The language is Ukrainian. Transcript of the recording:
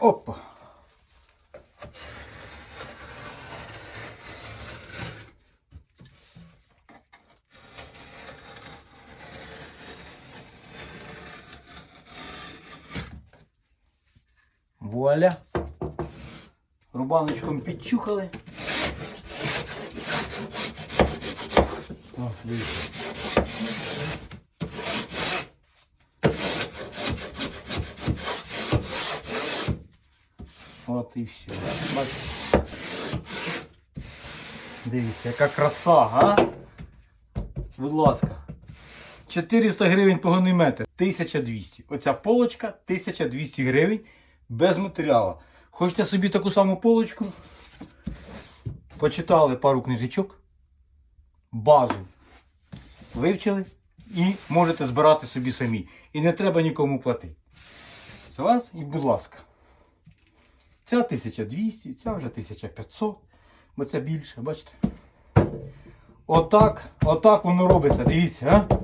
Опа. Вуаля. Рубаночком підчухали. О, дивіться. От і все. Дивіться, яка краса, а? Будь ласка. 400 гривень погонний метр. 1200. Оця полочка 1200 гривень без матеріалу. Хочете собі таку саму полочку? Почитали пару книжечок. Базу. Вивчили і можете збирати собі самі. І не треба нікому платити. Це вас і будь ласка. Ця 1200, ця вже 1500, бо це більше, бачите? Отак, отак воно робиться, дивіться, а?